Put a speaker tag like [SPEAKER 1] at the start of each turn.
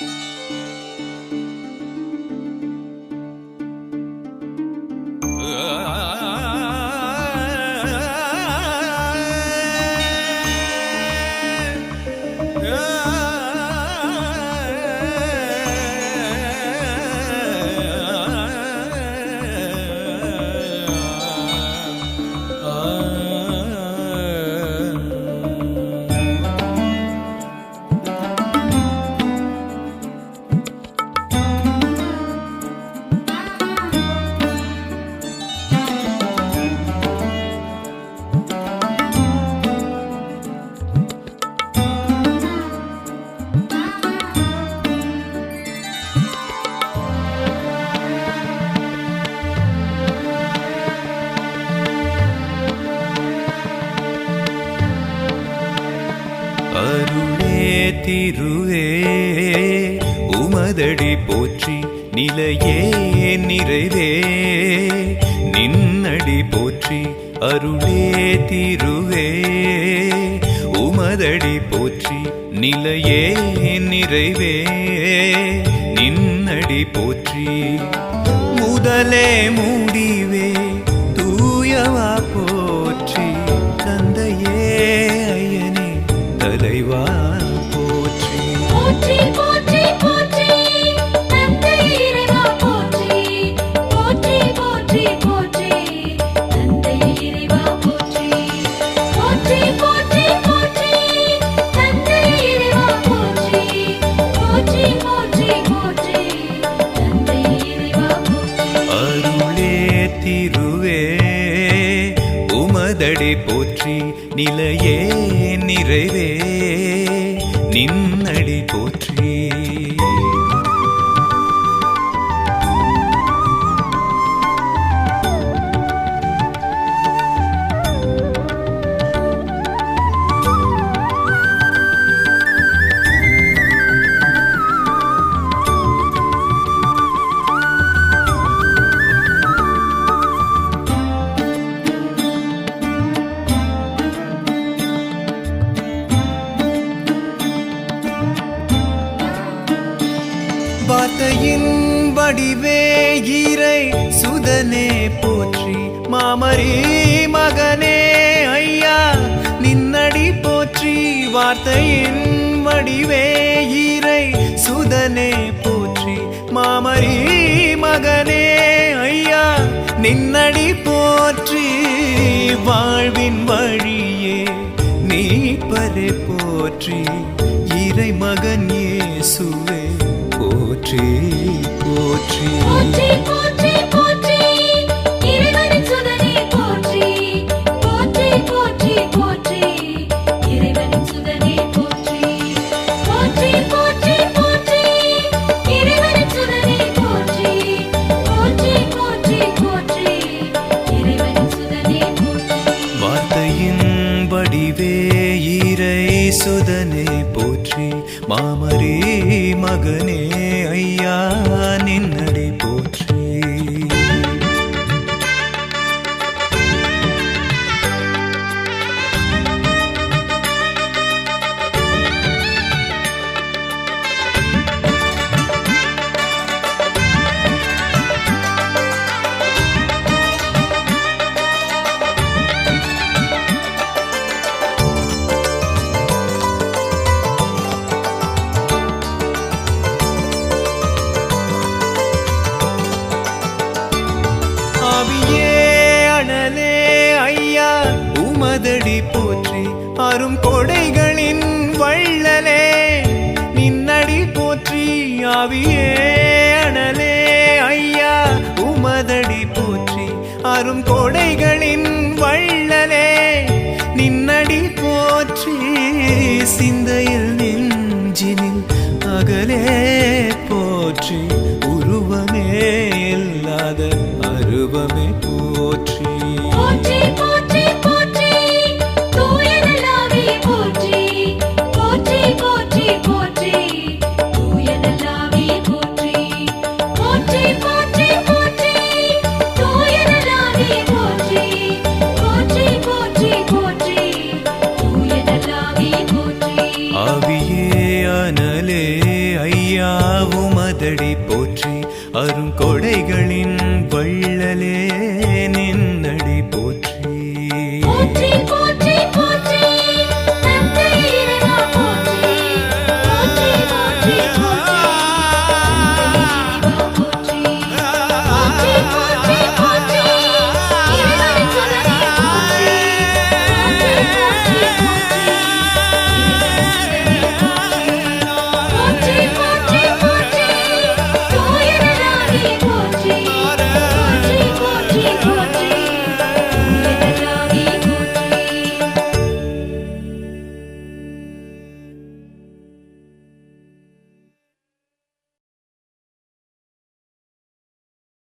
[SPEAKER 1] அருளே திருவே உமதடி போற்றி நிலையே நிறைவே. நின்னடி போற்றி அருளே திருவே. உமதடி போற்றி நிலையே நிறைவே. நின்னடி போற்றி முதலே முடிவே. தூயவா போற்றி தந்தையே ஐயனே தலைவா போற்றி நிலையே நிறைவே. நின்னடி போற்றி. வார்த்தையின் வடிவே இறை சுதனே போற்றி மாமரி மகனே ஐயா நின்னடி போற்றி வார்த்தையின் வடிவே இறை சுதனே போற்றி மாமரி மகனே ஐயா நின்னடி போற்றி வாழ்வின் வழியே நீ பரே போற்றி இறை மகன் இயேசுவே. போற்றி போற்றி.
[SPEAKER 2] சுதனே போற்றி
[SPEAKER 1] மாமரே மகனே ஐயா நின்ன அரும் கொடைகளின் வள்ளலே நின்னடி போற்றி ஆவியே அனலே. ஐயா உமதடி போற்றி அரும் கொடைகளின் வள்ளலே நின்னடி போற்றி சிந்தையில் நெஞ்சினில் அகலே போற்றி. உருவமே இல்லாத அருவமே அருங்கொடைகளின் வள்ளலே